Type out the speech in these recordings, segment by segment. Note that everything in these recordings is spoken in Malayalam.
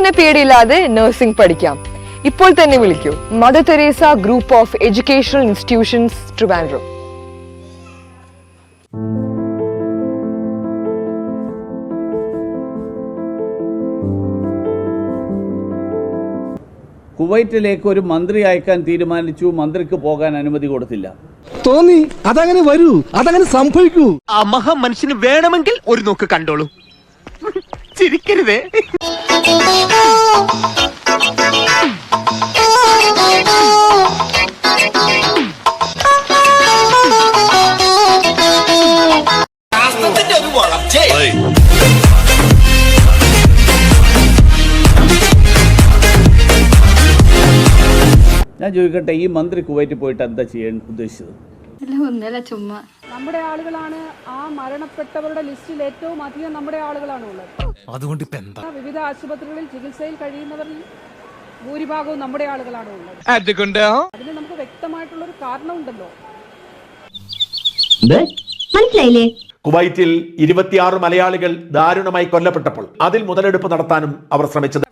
മരണത്തിന് പേടിയില്ലാതെ നഴ്സിംഗ് പഠിക്കാം. ഇപ്പോൾ തന്നെ വിളിക്കൂ. Mother Teresa group of educational institutions Trivandrum. കുവൈറ്റിലേക്ക് ഒരു മന്ത്രി അയക്കാൻ തീരുമാനിച്ചു. മന്ത്രിക്ക് പോകാൻ അനുമതി കൊടുത്തില്ല. തോന്നി അതങ്ങനെ വരൂ അതങ്ങനെ സംഭവിക്കൂ. ആ മഹാ മനുഷ്യന് വേണമെങ്കിൽ ഒരു നോക്ക് കണ്ടോളൂ. ചിരിക്കരുതേ. ഞാൻ ചോദിക്കട്ടെ ഈ മന്ത്രി കുവൈറ്റിൽ പോയിട്ട് എന്താ ചെയ്യാൻ ഉദ്ദേശിച്ചത്? ഒന്നല്ല ചുമ്മാ. നമ്മുടെ ആളുകളാണ് ആ മരണപ്പെട്ടവരുടെ ലിസ്റ്റിൽ ഏറ്റവും അധികം നമ്മുടെ ആളുകളാണ് ഉള്ളത്. അതുകൊണ്ട് ഇപ്പൊ എന്താ? വിവിധ ആശുപത്രികളിൽ ചികിത്സയിൽ കഴിയുന്നവരിൽ ഭൂരിഭാഗവും നമ്മുടെ ആളുകളാണ് ഉള്ളത്. അതുകൊണ്ട്? അതിന് നമുക്ക് വ്യക്തമായിട്ടുള്ള ഒരു കാരണമുണ്ടല്ലോ മനസ്സിലായില്ലേ? കുവൈറ്റിൽ ഇരുപത്തിയാറ് മലയാളികൾ ദാരുണമായി കൊല്ലപ്പെട്ടപ്പോൾ അതിൽ മുതലെടുപ്പ് നടത്താനും അവർ ശ്രമിച്ചത്.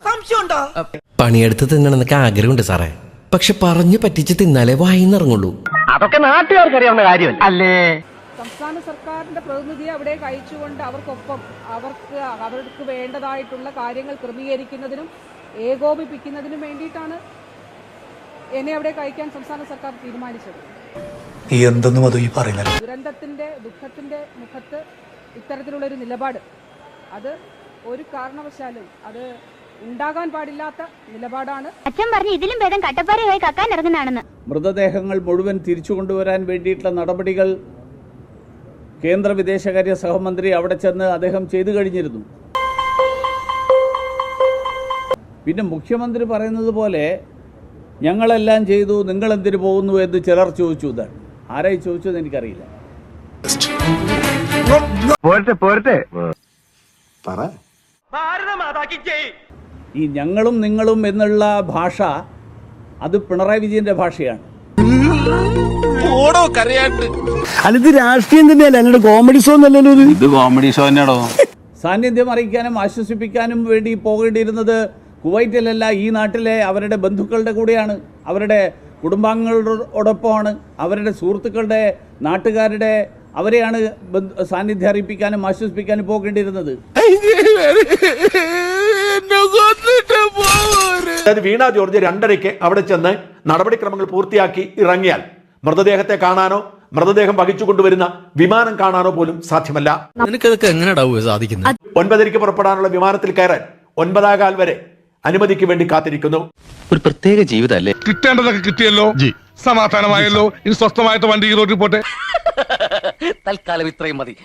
പണിയെടുത്ത് തിന്നണമെന്നൊക്കെ ആഗ്രഹമുണ്ട് സാറേ. പക്ഷെ പറഞ്ഞു പറ്റിച്ച് തിന്നാലേ വായിന്നിറങ്ങുള്ളൂ. അതൊക്കെ നാട്ടുകാർക്കറിയാവുന്ന കാര്യമല്ല? അല്ലേ? സംസ്ഥാന സർക്കാരിന്റെ പ്രതിനിധിയെ അവിടെ അയച്ചുകൊണ്ട് അവർക്കൊപ്പം അവർക്ക് അവർക്ക് വേണ്ടതായിട്ടുള്ള കാര്യങ്ങൾ ക്രമീകരിക്കുന്നതിനും ഏകോപിപ്പിക്കുന്നതിനും വേണ്ടിയിട്ടാണ് എന്നെ അവിടെ അയക്കാൻ സംസ്ഥാന സർക്കാർ തീരുമാനിച്ചത്. എന്തെന്നും അത് ഈ പറയുന്നത് ദുരന്തത്തിന്റെ ദുഃഖത്തിന്റെ മുഖത്ത് ഇത്തരത്തിലുള്ള ഒരു നിലപാട്. അത് ഒരു കാരണവശാലും അത് ഉണ്ടാകാൻ പാടില്ലാത്ത നിലപാടാണ്. അച്ഛൻ പറഞ്ഞു ഇതിലും ഭേദം കട്ടപ്പാറയായി കക്കാൻ ഇറങ്ങുന്നതാണെന്ന്. മൃതദേഹങ്ങൾ മുഴുവൻ തിരിച്ചു കൊണ്ടുവരാൻ വേണ്ടിയിട്ടുള്ള നടപടികൾ കേന്ദ്ര വിദേശകാര്യ സഹമന്ത്രി അവിടെ ചെന്ന് അദ്ദേഹം ചെയ്തു കഴിഞ്ഞിരുന്നു. പിന്നെ മുഖ്യമന്ത്രി പറയുന്നത് പോലെ ഞങ്ങളെല്ലാം ചെയ്തു നിങ്ങൾ എന്തിനു പോകുന്നു? എന്ന് ചിലർ ചോദിച്ചു. ഇതാണ് ആരായി ചോദിച്ചത് എനിക്കറിയില്ല. പോരട്ടെ പോരട്ടെ. ഈ ഞങ്ങളും നിങ്ങളും എന്നുള്ള ഭാഷ അത് പിണറായി വിജയന്റെ ഭാഷയാണ്. അല്ല ഇത് രാഷ്ട്രീയം തന്നെയല്ല അല്ലാണ്ട് കോമഡി ഷോ എന്നല്ലല്ലോ ഇത്? കോമഡി ഷോ തന്നെയാണോ സാന്നിധ്യം അറിയിക്കാനും ആശ്വസിപ്പിക്കാനും വേണ്ടി പോകേണ്ടിയിരുന്നത് കുവൈറ്റിലല്ല ഈ നാട്ടിലെ അവരുടെ ബന്ധുക്കളുടെ കൂടെയാണ്. അവരുടെ കുടുംബാംഗങ്ങളോടൊപ്പമാണ്. അവരുടെ സുഹൃത്തുക്കളുടെ നാട്ടുകാരുടെ അവരെയാണ് സാന്നിധ്യം അറിയിപ്പിക്കാനും ആശ്വസിപ്പിക്കാനും പോകേണ്ടിയിരുന്നത്. അതായത് വീണ ജോർജ് രണ്ടരയ്ക്ക് അവിടെ ചെന്ന് നടപടിക്രമങ്ങൾ പൂർത്തിയാക്കി ഇറങ്ങിയാൽ മൃതദേഹത്തെ കാണാനോ മൃതദേഹം വഹിച്ചു കൊണ്ടുവരുന്ന വിമാനം കാണാനോ പോലും സാധ്യമല്ല. ഒൻപതരയ്ക്ക് പുറപ്പെടാനുള്ള വിമാനത്തിൽ കയറാൻ ഒൻപതാകാൽ വരെ അനുമതിക്ക് വേണ്ടി കാത്തിരിക്കുന്നു. ഒരു പ്രത്യേക ജീവിതമല്ലേ കിട്ടേണ്ടതൊക്കെ കിട്ടിയല്ലോ. സമാധാനമായല്ലോ. ഇനി സ്വസ്ഥമായിട്ട് വണ്ടി റോഡിൽ പോട്ടെ. തൽക്കാലം ഇത്രയും മതി.